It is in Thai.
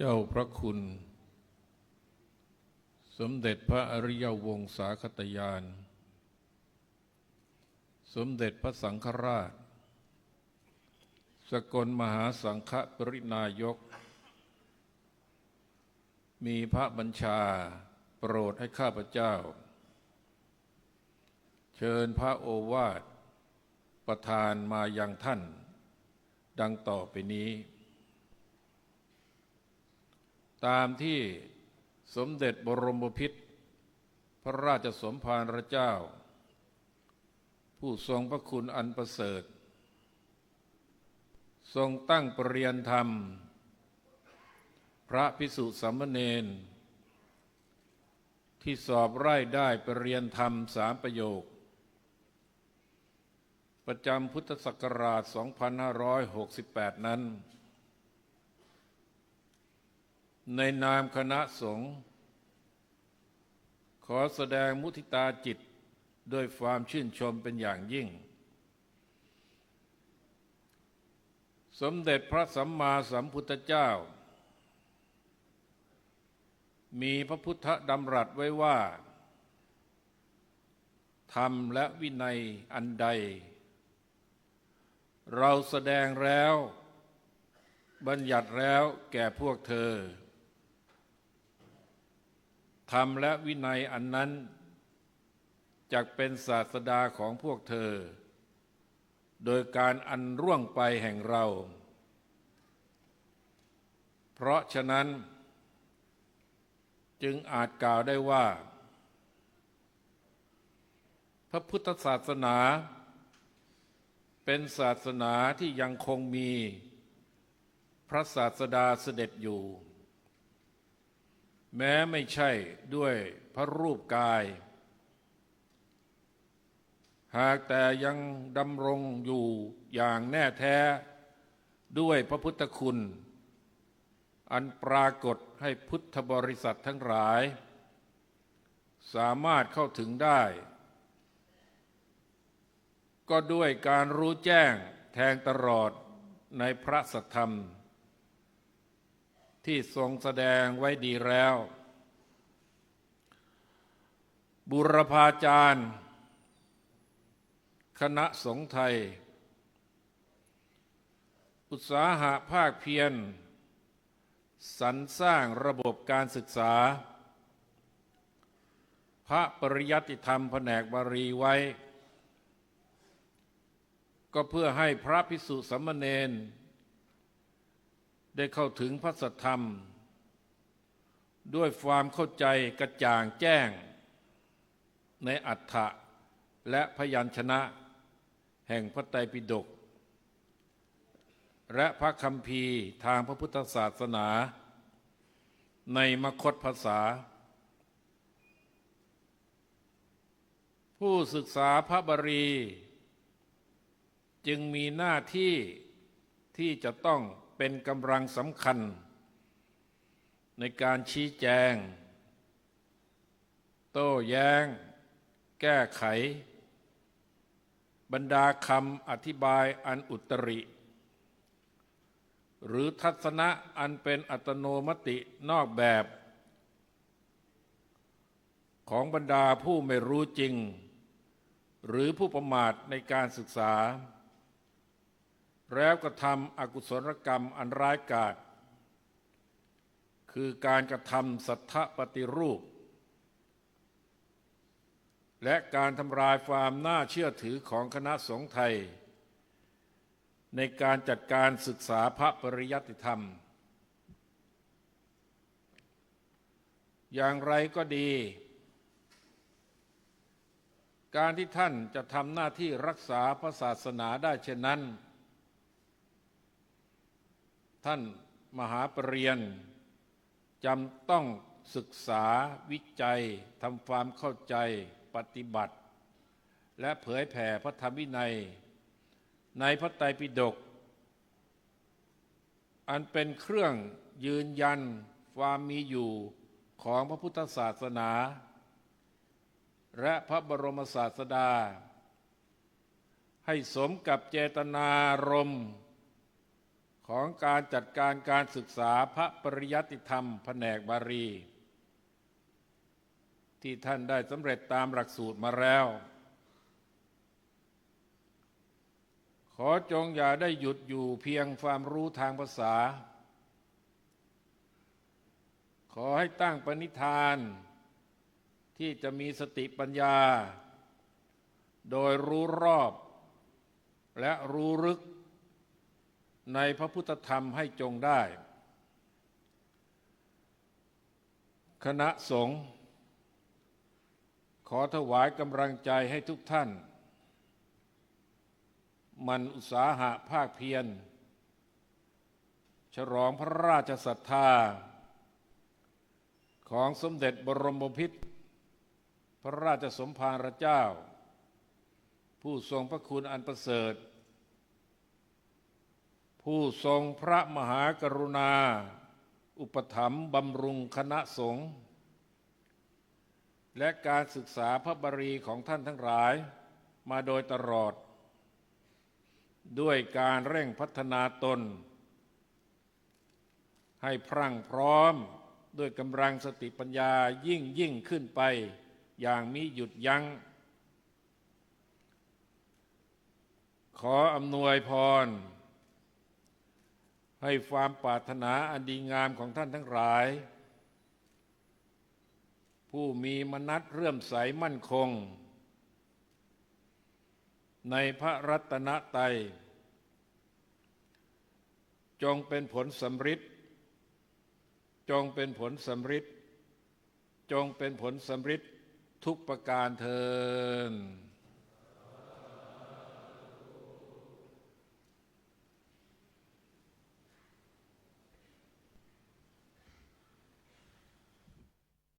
เจ้าพระคุณ สมเด็จพระอริยวงศาคตยาน สมเด็จพระสังฆราช สกลมหาสังฆปรินายก มีพระบัญชาโปรดให้ข้าพเจ้า เชิญพระโอวาทประทานมายังท่าน ดังต่อไปนี้ ตามที่สมเด็จบรมพิตรพระราชสมภารเจ้า ผู้ทรงพระคุณอันประเสริฐ ทรงตั้งปรริยนธรรม พระพิสุสัมมเนนที่สอบไร่ได้ปรริยนธรรมสามประโยค ประจำพุทธศักราช 2568 นั้น ในนามคณะสงฆ์ขอแสดงมุทิตาจิตด้วยความชื่นชมเป็นอย่างยิ่ง สมเด็จพระสัมมาสัมพุทธเจ้า มีพระพุทธดำรัสไว้ว่าธรรมและวินัยอันใด เราแสดงแล้ว บัญญัติแล้วแก่พวกเธอ ธรรมและวินัยอันนั้นจักเป็นศาสดาของพวกเธอ โดยการอันร่วงไปแห่งเรา เพราะฉะนั้น จึงอาจกล่าวได้ว่า พระพุทธศาสนา เป็นศาสนาที่ยังคงมี พระศาสดาเสด็จอยู่ แม้ไม่ใช่ด้วยพระรูปกาย หากแต่ยังดำรงอยู่อย่างแน่แท้ด้วยพระพุทธคุณ อันปรากฏให้พุทธบริษัททั้งหลาย สามารถเข้าถึงได้ ก็ด้วยการรู้แจ้งแทงตลอดในพระสัทธรรม ที่ทรงแสดงไว้ดีแล้ว บุรพาจารย์ คณะสงฆ์ไทย อุตสาหะภาคเพียรสรรสร้างระบบการศึกษา พระปริยัติธรรมแผนกบารีไว้ ก็เพื่อให้พระพิสุสัมมเนน ได้เข้าถึงพระสธรรม ด้วยความเข้าใจกระจ่างแจ้ง ในอัฏฐะและพยัญชนะ แห่งพระไตรปิฎกและพระคำพีทางพระพุทธศาสนา ในมคตภาษา ผู้ศึกษาพระบรี จึงมีหน้าที่ที่จะต้อง เป็นกำลังสำคัญ ในการชี้แจง โต้แย้ง แก้ไข บรรดาคำอธิบายอันอุตริ หรือทัศนะอันเป็นอัตโนมตินอกแบบ ของบรรดาผู้ไม่รู้จริง หรือผู้ประมาทในการศึกษา แล้วกระทำอกุศลกรรมอันร้ายกาจคือการกระทำสัทธปฏิรูป และการทำลายความน่าเชื่อถือของคณะสงฆ์ไทย ในการจัดการศึกษาพระปริยัติธรรม อย่างไรก็ดี การที่ท่านจะทำหน้าที่รักษาพระศาสนาได้เช่นนั้น ท่านมหาปรริญญาจำต้องศึกษาวิจัยทำความเข้าใจปฏิบัติ และเผยแผ่พระธรรมวินัย ในพระไตรปิฎกอันเป็นเครื่องยืนยันความมีอยู่ของพระพุทธศาสนา และพระบรมศาสดา ให้สมกับเจตนารมณ์ ของการจัดการการศึกษาพระปริยัติธรรมแผนกบาลี ที่ท่านได้สำเร็จตามหลักสูตรมาแล้ว ขอจงอย่าได้หยุดอยู่เพียงความรู้ทางภาษา ขอให้ตั้งปณิธาน ที่จะมีสติปัญญา โดยรู้รอบและรู้ลึก ในพระพุทธธรรมให้จงได้ คณะสงฆ์ขอถวายกำลังใจให้ทุกท่าน มันอุตสาหะภาคเพียร ฉลองพระราชศรัทธา ของสมเด็จบรมพิตรพระราชสมภารเจ้า ผู้ทรงพระคุณอันประเสริฐ ผู้ทรงพระมหากรุณา อุปถัมภ์บำรุงคณะสงฆ์และการศึกษาพระบารีของท่านทั้งหลายมาโดยตลอด ด้วยการเร่งพัฒนาตน ให้พรั่งพร้อมด้วยกำลังสติปัญญายิ่งยิ่งขึ้นไป อย่างมิหยุดยัง้ง ขออำนวยพร ให้ความปรารถนาอันดีงามของท่านทั้งหลาย ผู้มีมนัตเรื่มใสมั่นคง ในพระรัตนตรัยจงเป็นผลสำริดจงเป็นผลสำริดจงเป็นผลสำริดทุกประการเทิน